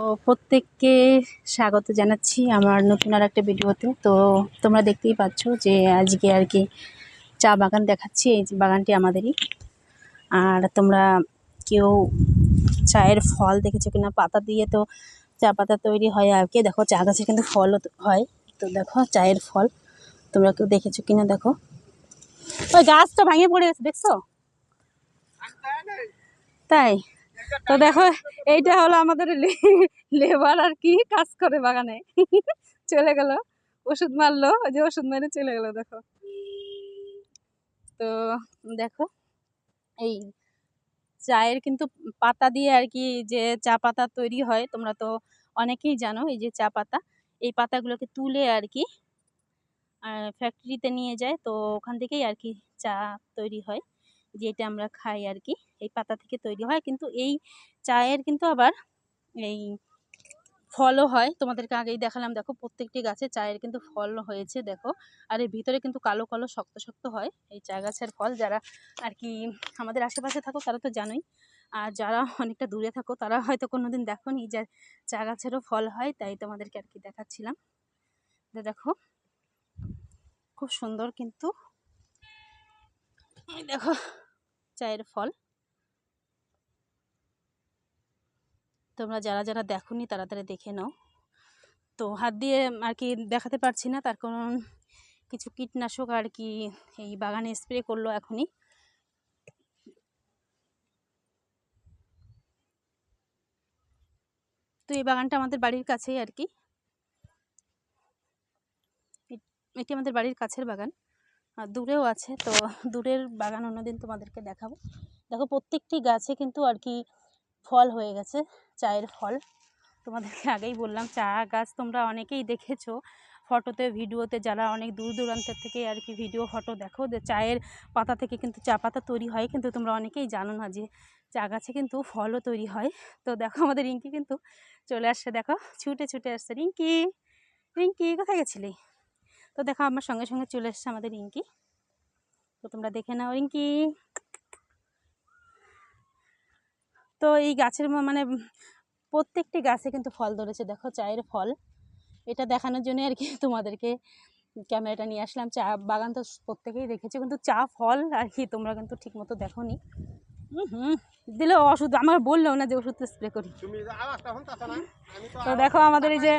তো প্রত্যেককে স্বাগত জানাচ্ছি আমার নতুন আর একটা ভিডিওতে। তো তোমরা দেখতেই পাচ্ছ যে আজকে আর কি চা বাগান দেখাচ্ছি এই যে বাগানটি আমাদেরই। আর তোমরা কেউ চায়ের ফল দেখেছ কিনা? পাতা দিয়ে তো চা পাতা তৈরি হয় আর কি। দেখো চা গাছে কিন্তু ফলও হয়। তো দেখো চায়ের ফল। তোমরা কেউ দেখেছ কিনা দেখো। ওই গাছটা ভাঙে পড়ে গেছে দেখছ? তাই? তো দেখো, এইটা হলো আমাদের লেবার আর কি কাজ করে বাগানে। চলে গেল, ওষুধ মারলো, ওই যে ওষুধ মেরে চলে গেল, দেখো। তো দেখো, এই চায়ের কিন্তু পাতা দিয়ে আর কি যে চা পাতা তৈরি হয়, তোমরা তো অনেকেই জানো, এই যে চা পাতা। এই পাতাগুলোকে তুলে আর কি ফ্যাক্টরিতে নিয়ে যায়, তো ওখান থেকেই আর কি চা তৈরি হয়। যেটা আমরা খাই আর কি এই পাতা থেকে তৈরি হয়। কিন্তু এই চায়ের কিন্তু আবার এই ফলও হয়। তোমাদেরকে আগেই দেখালাম, দেখো প্রত্যেকটি গাছে চায়ের কিন্তু ফল হয়েছে, দেখো। আর এর ভিতরে কিন্তু কালো কালো শক্ত শক্ত হয়, এই চা গাছের ফল। যারা আর কি আমাদের আশেপাশে থাকো, তারা তো জানোই। আর যারা অনেকটা দূরে থাকো, তারা হয়তো কোনোদিন দেখো নি যে চা গাছেরও ফল হয়, তাই তোমাদেরকে আর কি দেখাচ্ছিলাম দেখো, খুব সুন্দর কিন্তু। দেখো চায়ের ফল। তোমরা যারা যারা দেখোনি তাড়াতাড়ি দেখে নাও। তো হাত দিয়ে আর কি দেখাতে পারছি না, তার কারণ কিছু কীটনাশক আর কি এই বাগানে স্প্রে করল এখনই। তো এই বাগানটা আমাদের বাড়ির কাছেই আর কি। এটি আমাদের বাড়ির কাছের বাগান। দূরেও আছে। তো দূরের বাগান অন্যদিন তোমাদেরকে দেখাবো। দেখো, প্রত্যেকটি গাছে কিন্তু আর কি ফল হয়ে গেছে, চায়ের ফল। তোমাদেরকে আগেই বললাম, চা গাছ তোমরা অনেকেই দেখেছ ফটোতে, ভিডিওতে, যারা অনেক দূর দূরান্তের থেকে আর কি ভিডিও, ফটো দেখো, যে চায়ের পাতা থেকে কিন্তু চা পাতা তৈরি হয়। কিন্তু তোমরা অনেকেই জানো না যে চা গাছে কিন্তু ফলও তৈরি হয়। তো দেখো, আমাদের রিঙ্কি কিন্তু চলে আসছে। দেখো, ছুটে ছুটে আসছে। রিঙ্কি রিঙ্কি, কোথায় গেছিলি? তো দেখো, আমার সঙ্গে সঙ্গে চলে এসছে আমাদের রিঙ্কি। তো তোমরা দেখে নাও রিঙ্কি। তো এই গাছের মানে প্রত্যেকটি গাছে কিন্তু ফল ধরেছে দেখো চায়ের ফল। এটা দেখানোর জন্য আর কি তোমাদেরকে ক্যামেরাটা নিয়ে আসলাম। চা বাগান তো প্রত্যেকেই দেখেছ কিন্তু চা ফল আর কি তোমরা কিন্তু ঠিক মতো দেখো নি হুম দিলে ওষুধ আমার বললেও না যে ওষুধ স্প্রে করি। তো দেখো আমাদের এই যে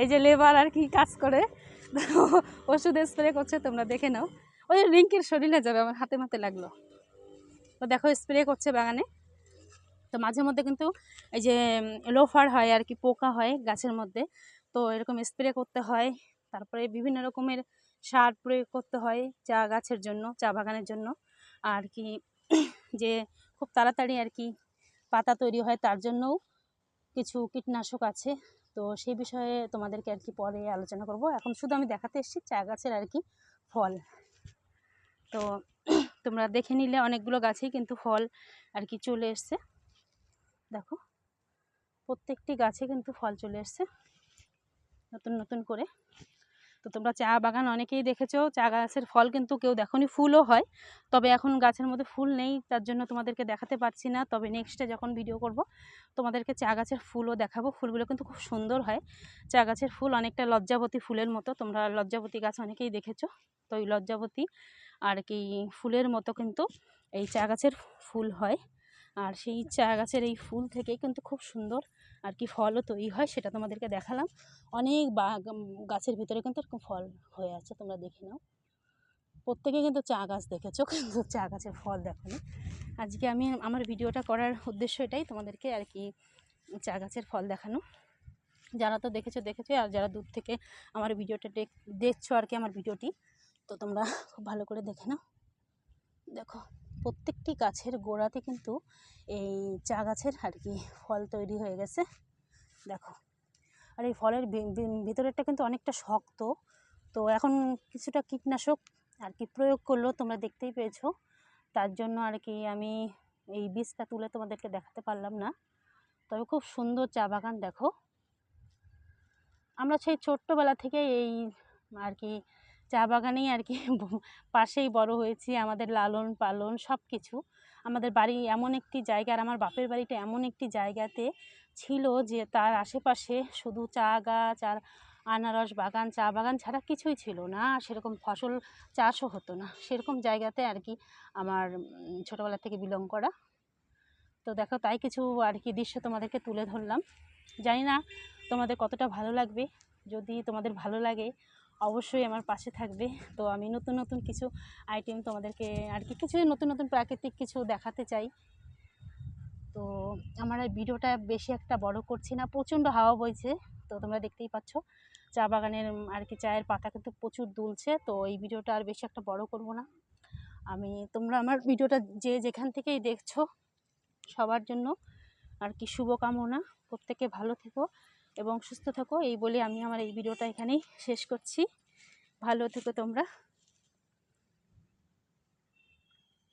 এই যে লেবার আর কি কাজ করে ওষুধ স্প্রে করছে তোমরা দেখে নাও। ওই রিঙ্কের শরীরে যাবে, আমার হাতে মাতে লাগল। তো দেখো স্প্রে করছে বাগানে। তো মাঝে মধ্যে কিন্তু এই যে লোফার হয় আর কি, পোকা হয় গাছের মধ্যে। তো এরকম স্প্রে করতে হয়। তারপরে বিভিন্ন রকমের সার প্রয়োগ করতে হয় চা গাছের জন্য, চা বাগানের জন্য। আর কি, যে খুব তাড়াতাড়ি আর কি পাতা তৈরি হয়, তার জন্যও কিছু কীটনাশক আছে। তো সেই বিষয়ে তোমাদেরকে আর কি পরে আলোচনা করব। এখন শুধু আমি দেখাতে এসেছি চা গাছের আর কি ফল। তো তোমরা দেখে নিলে অনেকগুলো গাছেই কিন্তু ফল আর কি চলে এসছে। দেখো, প্রত্যেকটি গাছে কিন্তু ফল চলে এসছে নতুন নতুন করে। তো তোমরা চা বাগান অনেকেই দেখেছ, চা গাছের ফল কিন্তু কেউ দেখনি, ফুলও হয়। তবে এখন গাছের মধ্যে ফুল নেই, তার জন্য তোমাদেরকে দেখাতে পারছি না। তবে নেক্সটে যখন ভিডিও করব, তোমাদেরকে চা গাছের ফুলও দেখাবো। ফুলগুলো কিন্তু খুব সুন্দর হয়। চা গাছের ফুল অনেকটা লজ্জাবতী ফুলের মতো। তোমরা লজ্জাবতী গাছ অনেকেই দেখেছ। তো ওই লজ্জাবতী আর কি ফুলের মতো কিন্তু এই চা গাছের ফুল হয়। আর সেই চা গাছের এই ফুল থেকে কিন্তু খুব সুন্দর আর কি ফলও তৈরি হয়, সেটা তোমাদেরকে দেখালাম। অনেক গাছের ভিতরে কিন্তু এরকম ফল হয়ে আছে, তোমরা দেখে নাও। প্রত্যেকে কিন্তু চা গাছ দেখেছ, কিন্তু চা গাছের ফল দেখো আজকে আমি, আমার ভিডিওটা করার উদ্দেশ্য এটাই, তোমাদেরকে আর কি চা গাছের ফল দেখানো। যারা তো দেখেছ দেখেছ, আর যারা দূর থেকে আমার ভিডিওটা দেখছ আর কি আমার ভিডিওটি তো তোমরা খুব ভালো করে দেখে নাও। দেখো, প্রত্যেকটি গাছের গোড়াতে কিন্তু এই চা গাছের আর কি ফল তৈরি হয়ে গেছে। দেখো, আর এই ফলের ভিতরেরটা কিন্তু অনেকটা শক্ত। তো এখন কিছুটা কীটনাশক আর কি প্রয়োগ করল তোমরা দেখতেই পেয়েছ। তার জন্য আর কি আমি এই বীজটা তুলে তোমাদেরকে দেখাতে পারলাম না। তবে খুব সুন্দর চা বাগান, দেখো। আমরা সেই ছোট্টবেলা থেকে এই আর কি চা বাগানেই আর কি পাশেই বড় হয়েছি। আমাদের লালন পালন সব কিছু আমাদের বাড়ি এমন একটি জায়গা আর আমার বাপের বাড়িটা এমন একটি জায়গাতে ছিল যে তার আশেপাশে শুধু চা গাছ আর আনারস বাগান, চা বাগান ছাড়া কিছুই ছিল না। সেরকম ফসল চাষও হতো না। সেরকম জায়গাতে আর কি আমার ছোটোবেলা থেকে বিলং করা। তো দেখো, তাই কিছু আর কি দৃশ্য তোমাদেরকে তুলে ধরলাম। জানি না তোমাদের কতটা ভালো লাগবে। যদি তোমাদের ভালো লাগে অবশ্যই আমার পাশে থাকবে। তো আমি নতুন নতুন কিছু আইটেম তোমাদেরকে আর কি কিছু নতুন নতুন প্রাকৃতিক কিছু দেখাতে চাই। তো আমার এই ভিডিওটা বেশি একটা বড় করছি না, প্রচণ্ড হাওয়া বইছে। তো তোমরা দেখতেই পাচ্ছ, চা বাগানের আর কি চায়ের পাতা কিন্তু প্রচুর দুলছে। তো এই ভিডিওটা আর বেশি একটা বড় করব না। আমি, তোমরা আমার ভিডিওটা যে যেখান থেকেই দেখছ, সবার জন্য আর কি শুভকামনা। প্রত্যেকে ভালো থেকো। এবং সুস্থ থাকো। এই বলে আমি আমার এই ভিডিওটা এখানেই শেষ করছি। ভালো থেকো তোমরা।